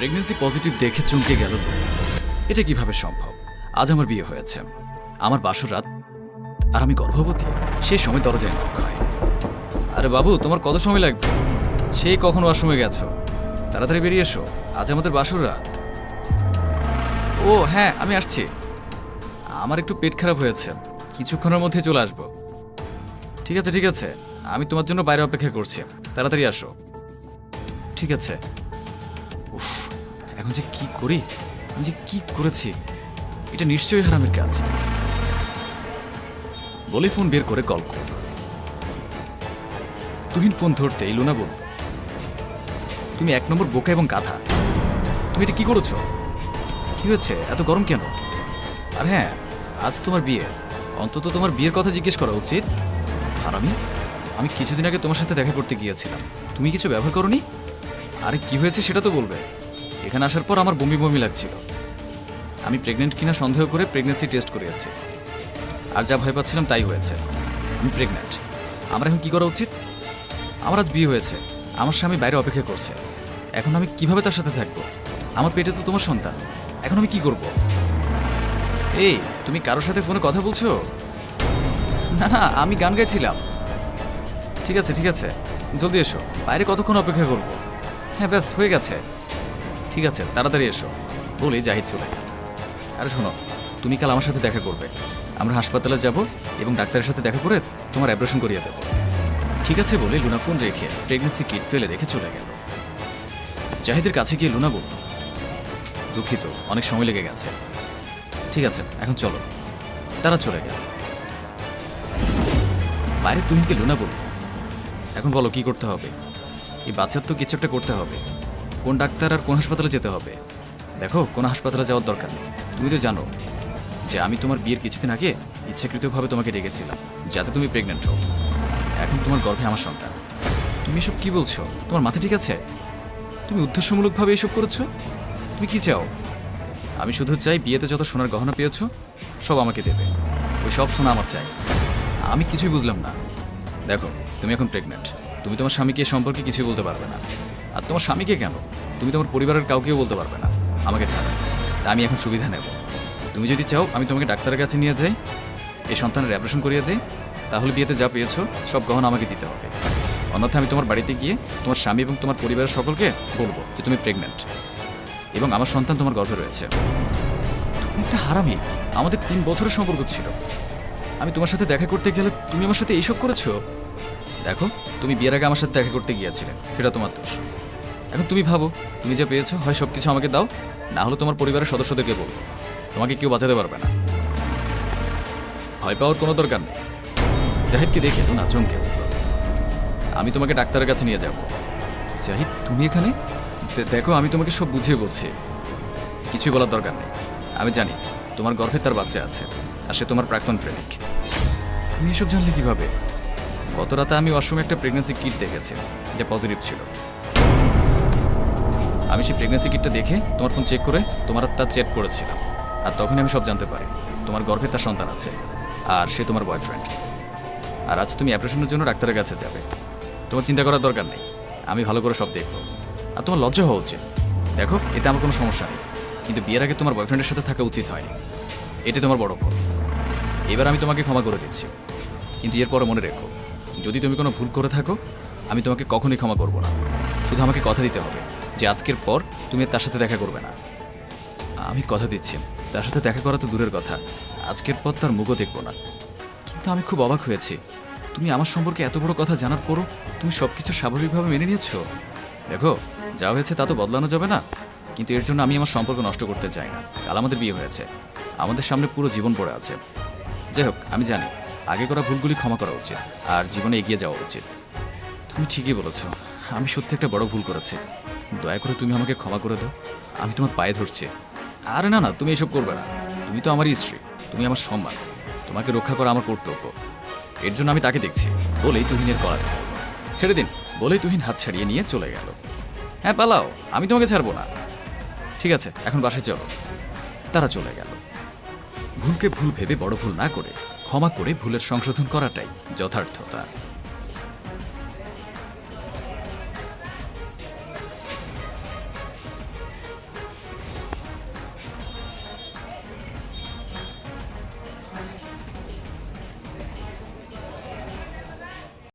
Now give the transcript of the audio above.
Pregnancy positive দেখে চমকে গেল। এটা কীভাবে সম্ভব? আজ আমার বিয়ে হয়েছে। আমার বাসর রাত, আর আমি গর্ভবতী। সে সময় দরজায় নক হয়। আরে বাবু, তোমার কত সময় লাগবে? সেই কখন ওয়াশরুমে গেছো? তাড়াতাড়ি বেরিয়ে এসো। আজ আমাদের বাসর রাত। ও হ্যাঁ আমি আসছি। আমার একটু পেট খারাপ হয়েছে। কিছুক্ষণের মধ্যে চলে আসব। ঠিক আছে ঠিক আছে। আমি তোমার জন্য বাইরে অপেক্ষা করছি। তাড়াতাড়ি আসো। ঠিক আছে। উফ, এখন যে কি করি? আমি যে কি করেছি? এটা নিশ্চয়ই হারামের কাজ। বলে ফোন বের করে কল করল তুহিন ফোন ধরতেই লুনা বলল, তুমি এক নম্বর বোকা এবং গাধা। তুমি এটা কি করেছ? কি হয়েছে? এত গরম কেন? আর হ্যাঁ আজ তোমার বিয়ে। অন্তত তোমার বিয়ের কথা জিজ্ঞেস করা উচিত। আর আমি আমি কিছুদিন আগে তোমার সাথে দেখা করতে গিয়েছিলাম। তুমি কিছু ব্যবহার করনি? আরে, কি হয়েছে সেটা তো বলবে। এখানে আসার পর আমার বমি বমি লাগছিল। আমি প্রেগনেন্ট কিনা সন্দেহ করে প্রেগনেন্সি টেস্ট করিয়েছি। আর যা ভয় পাচ্ছিলাম তাই হয়েছে। আমি প্রেগনেন্ট আমার এখন কি করা উচিত? আমার আজ বিয়ে হয়েছে। আমার স্বামী বাইরে অপেক্ষা করছে। এখন আমি কীভাবে তার সাথে থাকব? আমার পেটে তো তোমার সন্তান। এখন আমি কি করব? এই, তুমি কারোর সাথে ফোনে কথা বলছো? না না, আমি গান গাইছিলাম। ঠিক আছে ঠিক আছে। জলদি এসো। বাইরে কতক্ষণ অপেক্ষা করব? হ্যাঁ ব্যাস, হয়ে গেছে। ঠিক আছে, তাড়াতাড়ি এসো। বলি, জাহিদ চলে। আরে শোনো, তুমি কাল আমার সাথে দেখা করবে। আমরা হাসপাতালে যাব এবং ডাক্তারের সাথে দেখা করে তোমার অ্যাব্রেশন করিয়ে দেবো। ঠিক আছে বলে লুনা ফোন রেখে প্রেগনেন্সি কিট ফেলে রেখে চলে গেল। জাহিদের কাছে গিয়ে লুনা বলল, দুঃখিত, অনেক সময় লেগে গেছে। ঠিক আছে, এখন চলো। তারা চলে গেল। বাইরে তুহিনকে লুনা বলল, এখন বলো, কি করতে হবে? এই বাচ্চার তো কিছু একটা করতে হবে। কোন ডাক্তার আর কোন হাসপাতালে যেতে হবে? দেখো, কোন হাসপাতালে যাওয়ার দরকার নেই। তুমি তো জানো যে আমি তোমার বিয়ের কিছুদিন আগে ইচ্ছাকৃতভাবে তোমাকে ডেকেছিলাম, যাতে তুমি প্রেগনেন্ট হও। এখন তোমার গর্ভে আমার সন্তান। তুমি এসব কি বলছো? তোমার মাথা ঠিক আছে? তুমি উদ্দেশ্যমূলকভাবে এসব করেছ? তুমি কি চাও? আমি শুধু চাই বিয়েতে যত সোনার গহনা পেয়েছ, সব আমাকে দেবে। ওই সব সোনা আমার চাই। আমি কিছুই বুঝলাম না। দেখো, তুমি এখন প্রেগনেন্ট তুমি তোমার স্বামীকে এ সম্পর্কে কিছুই বলতে পারবে না। আর তোমার স্বামীকে কেন? তুমি তোমার পরিবারের কাউকেও বলতে পারবে না। আমাকে ছাড়া। তা আমি এখন সুবিধা নেব। তুমি যদি চাও, আমি তোমাকে ডাক্তারের কাছে নিয়ে যাই। এই সন্তানের অ্যাবরেশন করিয়ে দেয় তাহলে বিয়েতে যা পেয়েছ, সব গহনা আমাকে দিতে হবে। অন্যথা আমি তোমার বাড়িতে গিয়ে তোমার স্বামী এবং তোমার পরিবারের সকলকে বলব যে তুমি প্রেগনেন্ট এবং আমার সন্তান তোমার গর্ভে রয়েছে। তুমি একটা হারামি। আমাদের তিন বছরের সম্পর্ক ছিল। আমি তোমার সাথে দেখা করতে গেলে তুমি আমার সাথে এইসব করেছ? দেখো, তুমি বিয়ের আগে আমার সাথে দেখা করতে গিয়েছিলে, সেটা তোমার দোষ। এখন তুমি ভাবো, তুমি যা পেয়েছ, হয় সব কিছু আমাকে দাও, না হলে তোমার পরিবারের সদস্যদেরকে বলব তোমাকে কেউ বাঁচাতে পারবে না। ভয় পাওয়ার কোনো দরকার নেই। জাহিদকে দেখে তো না, চমকে আমি তোমাকে ডাক্তারের কাছে নিয়ে যাব। জাহিদ, তুমি এখানে? দেখো, আমি তোমাকে সব বুঝিয়ে বলছি। কিছুই বলার দরকার নেই। আমি জানি, তোমার গর্ভে তার বাচ্চা আছে, আর সে তোমার প্রাক্তন প্রেমিক। তুমি এসব জানলে কীভাবে? গত রাতে আমি ওয়াশরুমে একটা প্রেগনেন্সি কিট দেখেছি, যা পজিটিভ ছিল। আমি সেই প্রেগনেন্সি কিটটা দেখে তোমার ফোন চেক করে তোমার তার চেট করেছিলাম। আর তখনই আমি সব জানতে পারি, তোমার গর্ভে তার সন্তান আছে, আর সে তোমার বয়ফ্রেন্ড আর আজ তুমি অপারেশনের জন্য ডাক্তারের কাছে যাবে। তোমার চিন্তা করার দরকার নেই, আমি ভালো করে সব দেখব। আর তোমার লজ্জা হওয়া উচিত। দেখো, এতে আমার কোনো সমস্যা নেই। কিন্তু বিয়ের আগে তোমার বয়ফ্রেন্ডের সাথে থাকা উচিত হয়নি। এটা তোমার বড় ভুল। এবার আমি তোমাকে ক্ষমা করে দিচ্ছি। কিন্তু এরপরে মনে রেখো যদি তুমি কোনো ভুল করে থাকো, আমি তোমাকে কখনোই ক্ষমা করব না। শুধু আমাকে কথা দিতে হবে যে আজকের পর তুমি তার সাথে দেখা করবে না। আমি কথা দিচ্ছি। তার সাথে দেখা করা তো দূরের কথা। আজকের পর তার মুখও দেখব না। কিন্তু আমি খুব অবাক হয়েছি। তুমি আমার সম্পর্কে এত বড় কথা জানার পরও তুমি সব কিছু স্বাভাবিকভাবে মেনে নিয়েছো। দেখো, যা হয়েছে তা তো বদলানো যাবে না। কিন্তু এর জন্য আমি আমার সম্পর্ক নষ্ট করতে চাই না। কাল আমাদের বিয়ে হয়েছে। আমাদের সামনে পুরো জীবন পড়ে আছে। যাই হোক, আমি জানি। আগে করা ভুলগুলি ক্ষমা করা উচিত, আর জীবনে এগিয়ে যাওয়া উচিত। তুমি ঠিকই বলেছ, আমি সত্যি একটা বড় ভুল করেছি। দয়া করে তুমি আমাকে ক্ষমা করে দাও, আমি তোমার পায়ে ধরছি। আরে না না, তুমি এসব করবে না। তুমি তো আমারই স্ত্রী, তুমি আমার সম্মান। তোমাকে রক্ষা করা আমার কর্তব্য। এর জন্য আমি তাকে দেখছি, বলেই তুহিনের কলার। ছেড়ে দিন, বলেই তুহিন হাত ছাড়িয়ে নিয়ে চলে গেল। হ্যাঁ পালাও, আমি তোমাকে ছাড়বো না। ঠিক আছে, এখন বাসায় চলো। তারা চলে গেল। ভুলকে ভুল ভেবে বড় ভুল না করে ক্ষমা করে ভুলের সংশোধন করাটাই যথার্থতা।